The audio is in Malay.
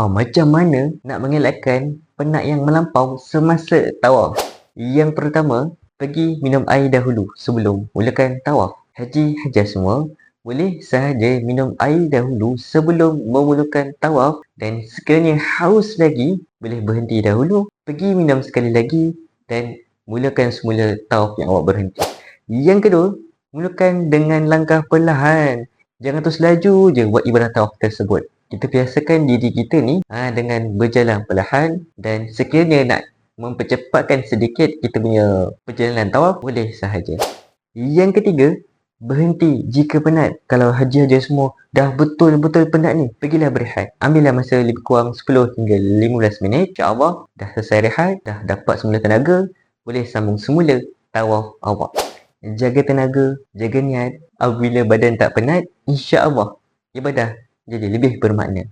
Ha, macam mana nak mengelakkan penat yang melampau semasa tawaf? Yang pertama, pergi minum air dahulu sebelum mulakan tawaf. Haji hajar semua, boleh sahaja minum air dahulu sebelum memulakan tawaf dan sekiranya haus lagi, boleh berhenti dahulu, pergi minum sekali lagi dan mulakan semula tawaf yang awak berhenti. Yang kedua, mulakan dengan langkah perlahan. Jangan terus laju je buat ibadah tawaf tersebut. Kita biasakan diri kita ni ha, dengan berjalan perlahan dan sekiranya nak mempercepatkan sedikit kita punya perjalanan tawaf, boleh sahaja. Yang ketiga, berhenti jika penat. Kalau haji-haji semua dah betul-betul penat ni, pergilah berehat. Ambillah masa lebih kurang 10 hingga 15 minit. InsyaAllah dah selesai rehat, dah dapat semula tenaga, boleh sambung semula tawaf awak. Jaga tenaga, jaga niat. Apabila badan tak penat, insya-Allah ibadah jadi lebih bermakna.